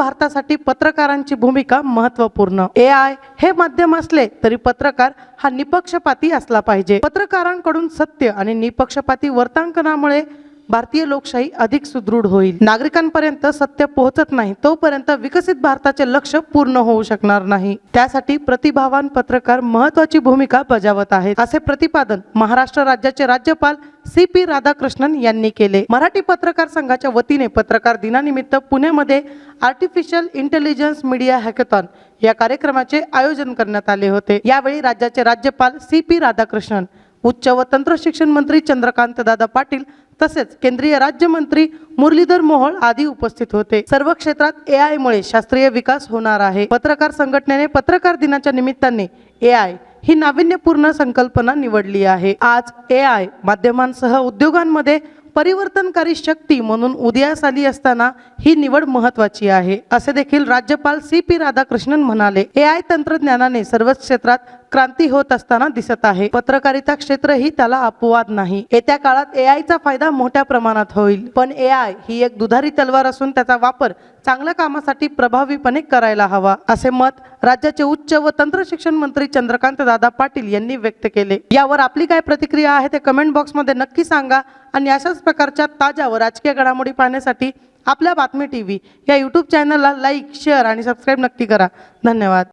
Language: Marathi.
भारतासाठी पत्रकारांची भूमिका महत्त्वपूर्ण ए आय हे माध्यम असले तरी पत्रकार हा निपक्षपाती असला पाहिजे. पत्रकारांकडून सत्य आणि निपक्षपाती वर्तांकनामुळे भारतीय लोकशाही अधिक सुदृढ होईल. नागरिकांपर्यंत सत्य पोहोचत नाही तोपर्यंत विकसित भारताचे लक्ष पूर्ण होऊ शकणार नाही. त्यासाठी प्रतिभावान पत्रकार महत्वाची भूमिका बजावत आहेत. असे प्रतिपादन महाराष्ट्र राज्याचे राज्यपाल सी पी राधाकृष्णन यांनी केले. मराठी पत्रकार संघाच्या वतीने पत्रकार दिनानिमित्त पुण्यामध्ये आर्टिफिशियल इंटेलिजन्स मीडिया हॅकेथॉन या कार्यक्रमाचे आयोजन करण्यात आले होते. यावेळी राज्याचे राज्यपाल सी पी राधाकृष्णन उच्च व तंत्र शिक्षण मंत्री चंद्रकांत दादा पाटील तसेच केंद्रीय राज्यमंत्री मुरलीधर मोहोळ आदी उपस्थित होते. सर्व क्षेत्रात ए आय मुळे शास्त्रीय विकास होणार आहे. पत्रकार संघटनेने पत्रकार दिनाच्या निमित्ताने ए आय ही नाविन्यपूर्ण संकल्पना निवडली आहे. आज ए आय माध्यमांसह उद्योगांमध्ये परिवर्तनकारी शक्ती म्हणून उदयास आली असताना ही निवड महत्वाची आहे. असे देखील राज्यपाल सी पी राधाकृष्णन म्हणाले. ए आय तंत्रज्ञानाने सर्वच क्षेत्रात क्रांती होत असताना दिसत आहे. पत्रकारिता क्षेत्र ही त्याला अपवाद नाही. येत्या काळात ए चा फायदा मोठ्या प्रमाणात होईल. पण ए आय ही एक दुधारी तलवार असून त्याचा वापर चांगल्या कामासाठी प्रभावीपणे करायला हवा असे मत राज्याचे उच्च व तंत्र शिक्षण मंत्री चंद्रकांत दादा पाटील यांनी व्यक्त केले. यावर आपली काय प्रतिक्रिया आहे ते कमेंट बॉक्समध्ये नक्की सांगा आणि अशाच प्रकारच्या ताज्या व राजकीय घडामोडी पाहण्यासाठी आपल्या बातमी टी व्ही या यूट्यूब चॅनलला लाईक शेअर आणि सबस्क्राईब नक्की करा. धन्यवाद.